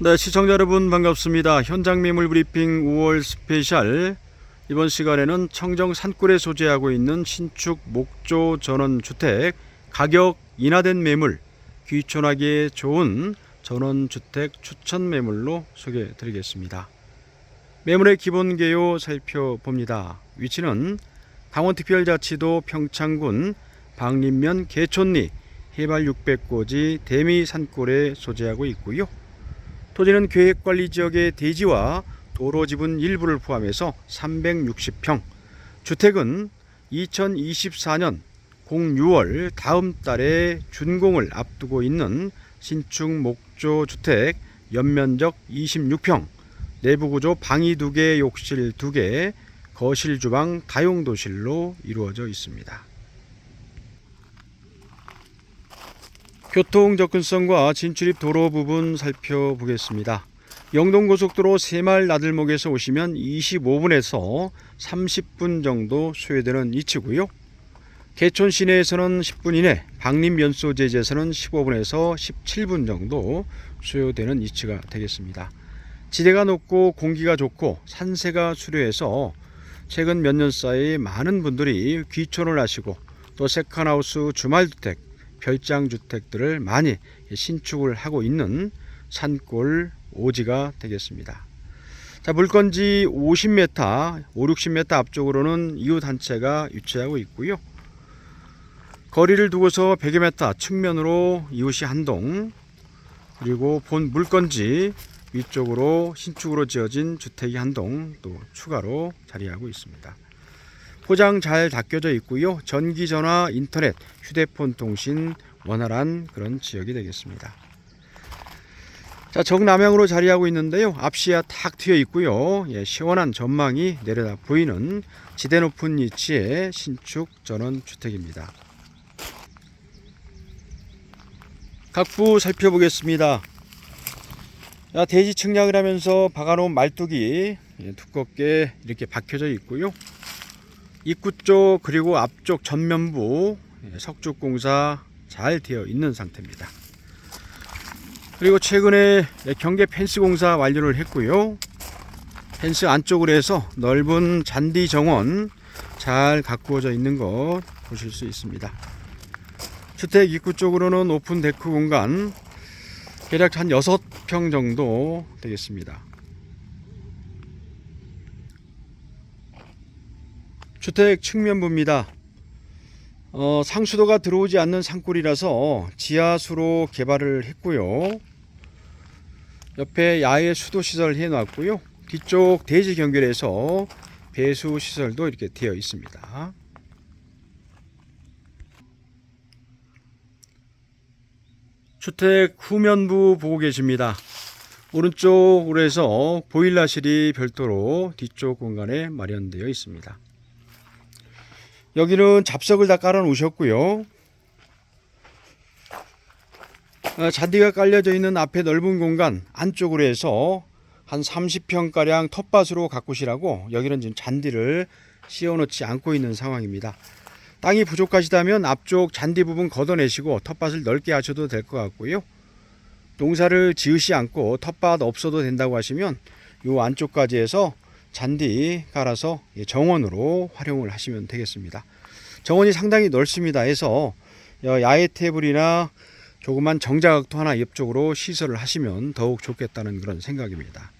네, 시청자 여러분 반갑습니다. 현장 매물 브리핑 5월 스페셜 이번 시간에는 청정 산골에 소재하고 있는 신축 목조 전원 주택 가격 인하된 매물 귀촌하기에 좋은 전원 주택 추천 매물로 소개해 드리겠습니다. 매물의 기본 개요 살펴봅니다. 위치는 강원특별자치도 평창군 방림면 개촌리 해발 600고지 대미 산골에 소재하고 있고요. 토지는 계획관리 지역의 대지와 도로 지분 일부를 포함해서 360평. 주택은 2024년 06월 다음 달에 준공을 앞두고 있는 신축 목조 주택 연면적 26평. 내부 구조 방이 2개, 욕실 2개, 거실 주방 다용도실로 이루어져 있습니다. 교통 접근성과 진출입 도로 부분 살펴보겠습니다. 영동고속도로 새말 나들목에서 오시면 25분에서 30분 정도 소요되는 위치고요. 개촌 시내에서는 10분 이내, 방림 연소제지에서는 15분에서 17분 정도 소요되는 위치가 되겠습니다. 지대가 높고 공기가 좋고 산세가 수려해서 최근 몇 년 사이 많은 분들이 귀촌을 하시고 또 세컨하우스 주말주택 별장 주택들을 많이 신축을 하고 있는 산골 오지가 되겠습니다. 자, 물건지 50m, 5, 60m 앞쪽으로는 이웃 단체가 위치하고 있고요. 거리를 두고서 100여 m 측면으로 이웃이 한 동, 그리고 본 물건지 위쪽으로 신축으로 지어진 주택이 한동 또 추가로 자리하고 있습니다. 포장 잘 닦여져 있고요. 전기 전화, 인터넷, 휴대폰 통신 원활한 그런 지역이 되겠습니다. 자, 정남향으로 자리하고 있는데요. 앞시야 탁 트여 있고요. 예, 시원한 전망이 내려다 보이는 지대 높은 위치의 신축 전원 주택입니다. 각부 살펴보겠습니다. 자, 대지 측량을 하면서 박아놓은 말뚝이 예, 두껍게 이렇게 박혀져 있고요. 입구 쪽 그리고 앞쪽 전면부 예, 석축 공사 잘 되어 있는 상태입니다. 그리고 최근에 예, 경계 펜스 공사 완료를 했고요. 펜스 안쪽으로 해서 넓은 잔디 정원 잘 가꾸어져 있는 것 보실 수 있습니다. 주택 입구 쪽으로는 오픈 데크 공간 대략 한 6평 정도 되겠습니다. 주택 측면부입니다. 어, 상수도가 들어오지 않는 산골이라서 지하수로 개발을 했고요. 옆에 야외 수도 시설 해놨고요. 뒤쪽 대지 경계에서 배수 시설도 이렇게 되어 있습니다. 주택 후면부 보고 계십니다. 오른쪽으로 해서 보일러실이 별도로 뒤쪽 공간에 마련되어 있습니다. 여기는 잡석을 다 깔아 놓으셨고요. 어, 잔디가 깔려져 있는 앞에 넓은 공간 안쪽으로 해서 한 30평가량 텃밭으로 가꾸시라고 여기는 지금 잔디를 씌워놓지 않고 있는 상황입니다. 땅이 부족하시다면 앞쪽 잔디 부분 걷어내시고 텃밭을 넓게 하셔도 될 것 같고요. 농사를 지으시 않고 텃밭 없어도 된다고 하시면 요 안쪽까지 해서 잔디 깔아서 정원으로 활용을 하시면 되겠습니다. 정원이 상당히 넓습니다. 해서 야외 테이블이나 조그만 정자각도 하나 옆쪽으로 시설을 하시면 더욱 좋겠다는 그런 생각입니다.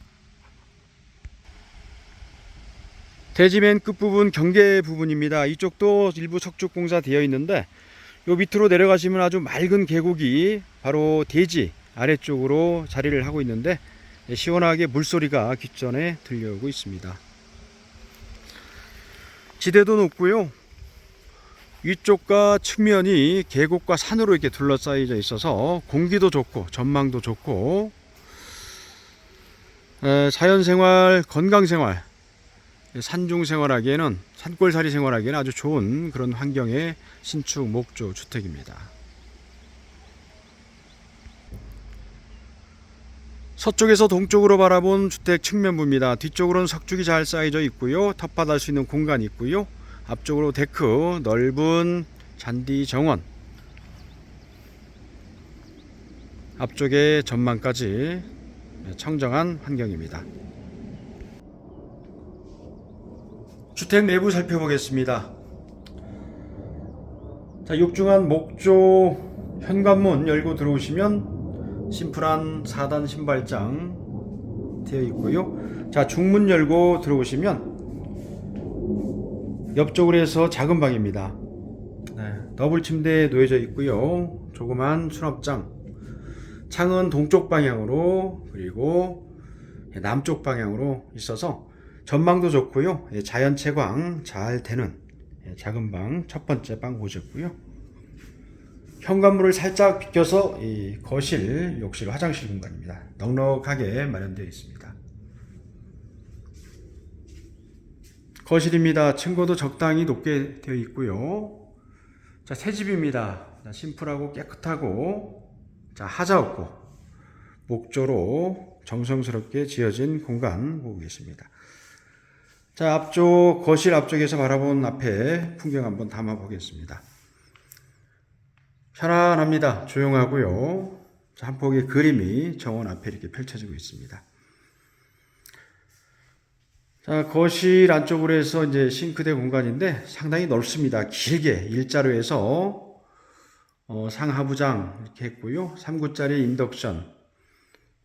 대지맨 끝부분 경계 부분입니다. 이쪽도 일부 석축 공사 되어 있는데 요 밑으로 내려가시면 아주 맑은 계곡이 바로 대지 아래쪽으로 자리를 하고 있는데 시원하게 물소리가 귓전에 들려오고 있습니다. 지대도 높고요. 위쪽과 측면이 계곡과 산으로 이렇게 둘러싸여져 있어서 공기도 좋고 전망도 좋고 에, 자연생활, 건강생활, 산중생활하기에는 산골살이 생활하기에는 아주 좋은 그런 환경의 신축 목조 주택입니다. 서쪽에서 동쪽으로 바라본 주택 측면부입니다. 뒤쪽으로는 석축이 잘 쌓여져 있고요. 텃밭 할 수 있는 공간이 있고요. 앞쪽으로 데크, 넓은 잔디 정원. 앞쪽에 전망까지 청정한 환경입니다. 주택 내부 살펴보겠습니다. 자, 육중한 목조 현관문 열고 들어오시면 심플한 4단 신발장 되어 있고요. 자, 중문 열고 들어오시면 옆쪽으로 해서 작은 방입니다. 네, 더블 침대 놓여져 있고요. 조그만 수납장. 창은 동쪽 방향으로 그리고 남쪽 방향으로 있어서 전망도 좋고요. 예, 자연 채광 잘 되는 예, 작은 방 첫 번째 방 보셨고요. 현관문을 살짝 비껴서 이 거실, 욕실, 화장실 공간입니다. 넉넉하게 마련되어 있습니다. 거실입니다. 층고도 적당히 높게 되어 있고요. 자, 새 집입니다. 자, 심플하고 깨끗하고 자, 하자 없고 목조로 정성스럽게 지어진 공간 보고 계십니다. 자, 앞쪽 거실 앞쪽에서 바라본 앞에 풍경 한번 담아 보겠습니다. 편안합니다. 조용하고요. 자, 한 폭의 그림이 정원 앞에 이렇게 펼쳐지고 있습니다. 자, 거실 안쪽으로 해서 이제 싱크대 공간인데 상당히 넓습니다. 길게 일자로 해서 어, 상하부장 이렇게 했고요. 3구짜리 인덕션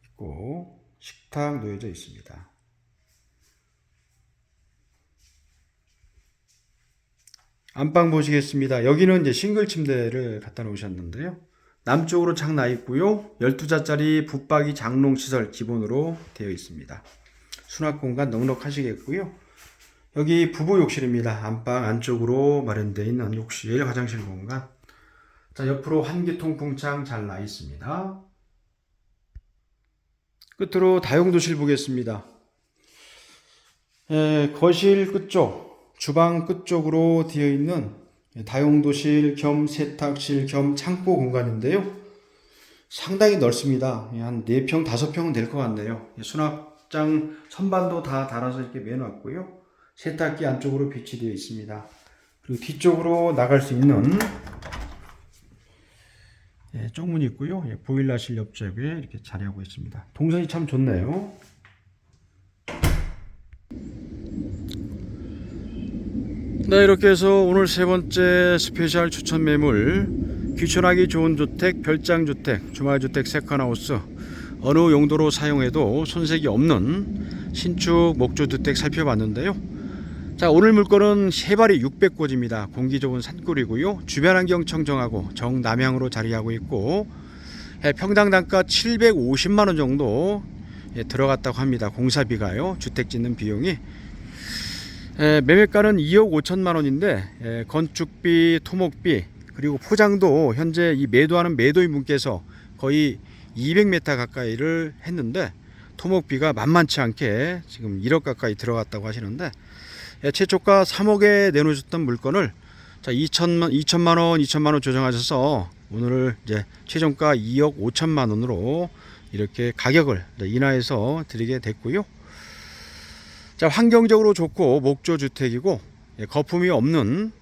있고 식탁 놓여져 있습니다. 안방 보시겠습니다. 여기는 이제 싱글 침대를 갖다 놓으셨는데요. 남쪽으로 창 나 있고요. 12자짜리 붙박이 장롱 시설 기본으로 되어 있습니다. 수납 공간 넉넉하시겠고요. 여기 부부 욕실입니다. 안방 안쪽으로 마련되어 있는 욕실, 화장실 공간. 자, 옆으로 한기통 풍창 잘 나 있습니다. 끝으로 다용도실 보겠습니다. 에, 거실 끝쪽, 주방 끝쪽으로 되어 있는 다용도실 겸 세탁실 겸 창고 공간인데요. 상당히 넓습니다. 한 4평, 5평은 될 것 같네요. 수납장 선반도 다 달아서 이렇게 매놨고요. 세탁기 안쪽으로 비치되어 있습니다. 그리고 뒤쪽으로 나갈 수 있는 예, 쪽문이 있고요. 예, 보일러실 옆쪽에 이렇게 자리하고 있습니다. 동선이 참 좋네요. 네, 이렇게 해서 오늘 세 번째 스페셜 추천 매물 귀촌하기 좋은 주택, 별장 주택, 주말 주택 세컨하우스 어느 용도로 사용해도 손색이 없는 신축 목조 주택 살펴봤는데요. 자, 오늘 물건은 해발이 600고지입니다. 공기 좋은 산골이고요. 주변 환경 청정하고 정남향으로 자리하고 있고 예, 평당 단가 750만 원 정도 예, 들어갔다고 합니다. 공사비가요. 주택 짓는 비용이 에, 매매가는 2억 5천만 원인데 에, 건축비, 토목비 그리고 포장도 현재 이 매도하는 매도인 분께서 거의 200m 가까이를 했는데 토목비가 만만치 않게 지금 1억 가까이 들어갔다고 하시는데 에, 최초가 3억에 내놓으셨던 물건을 자 2천만 2천만 원, 2천만 원 조정하셔서 오늘 이제 최종가 2억 5천만 원으로 이렇게 가격을 인하해서 드리게 됐고요. 자, 환경적으로 좋고 목조 주택이고 예, 거품이 없는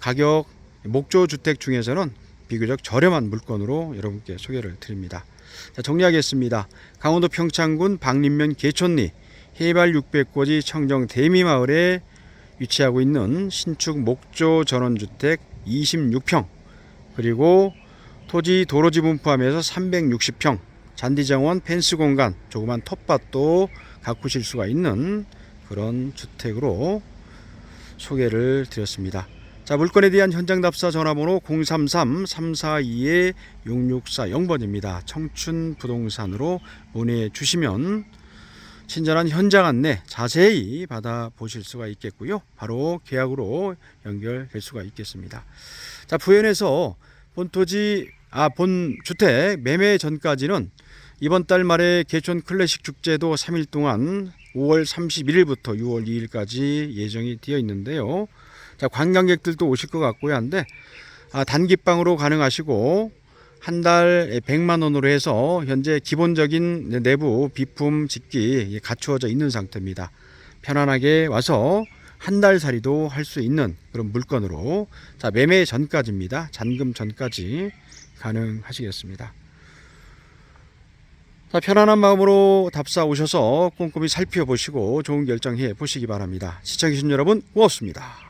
가격 목조 주택 중에서는 비교적 저렴한 물건으로 여러분께 소개를 드립니다. 자, 정리하겠습니다. 강원도 평창군 박림면 개촌리 해발 600고지 청정 대미마을에 위치하고 있는 신축 목조 전원주택 26평 그리고 토지 도로 지분 포함해서 360평 잔디 정원 펜스 공간 조그만 텃밭도 가꾸실 수가 있는 그런 주택으로 소개를 드렸습니다. 자, 물건에 대한 현장 답사 전화번호 033-342-6640번입니다. 청춘 부동산으로 문의해 주시면 친절한 현장 안내 자세히 받아 보실 수가 있겠고요. 바로 계약으로 연결될 수가 있겠습니다. 자, 부연에서 본토지 아, 본 주택 매매 전까지는 이번 달 말에 개촌 클래식 축제도 3일 동안 5월 31일부터 6월 2일까지 예정이 되어 있는데요. 자, 관광객들도 오실 것 같고요. 한데 아, 단기방으로 가능하시고 한 달 100만 원으로 해서 현재 기본적인 내부 비품 짓기 갖추어져 있는 상태입니다. 편안하게 와서 한 달 살이도 할 수 있는 그런 물건으로 자, 매매 전까지입니다. 잔금 전까지 가능하시겠습니다. 자, 편안한 마음으로 답사 오셔서 꼼꼼히 살펴보시고 좋은 결정해 보시기 바랍니다. 시청해주신 여러분 고맙습니다.